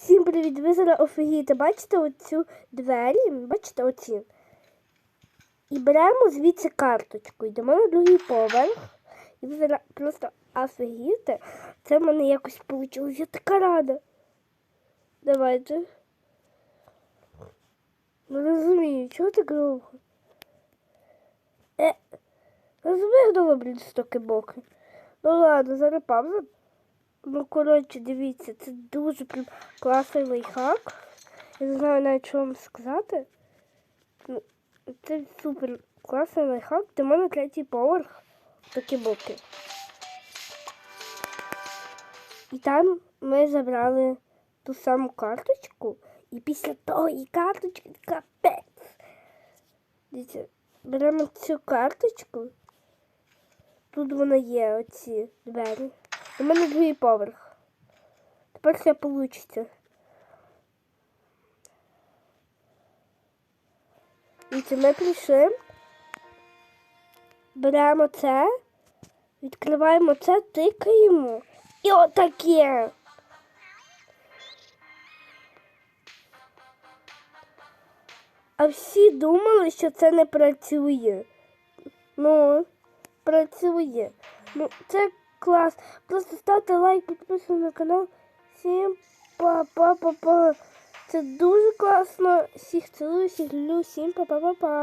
Всім привіт! Ви зараз офігієте. Бачите оцю двері? Бачите оці? І беремо звідси карточку. Йдемо на другий поверх. І ви зараз просто офігієте. Це в мене якось вийшло. Я така рада. Давайте. Не розумію, чого так довго? Е, розвигнуло, блін, стоки боки. Ну ладно, зараз пауза. Ну, коротше, дивіться, це дуже прям класний лайфхак. Я не знаю навіть що вам сказати. Ну, це супер класний лайфхак. До мене третій поверх такі боки. І там ми забрали ту саму карточку. І після тої карточки капець. Дивіться, беремо цю карточку. Тут вона є, оці двері. У мене другий поверх. Тепер все вийде. Дивіться, ми прийшли. Беремо це, відкриваємо це, тикаємо. І отаке. А всі думали, що це не працює. Ну, працює. Ну, це клас. Просто ставте лайк, підписуйтесь на канал. Всім па-па-па-па. Це дуже класно. Всіх цілую, всіх люблю. Всім па-па-па-па.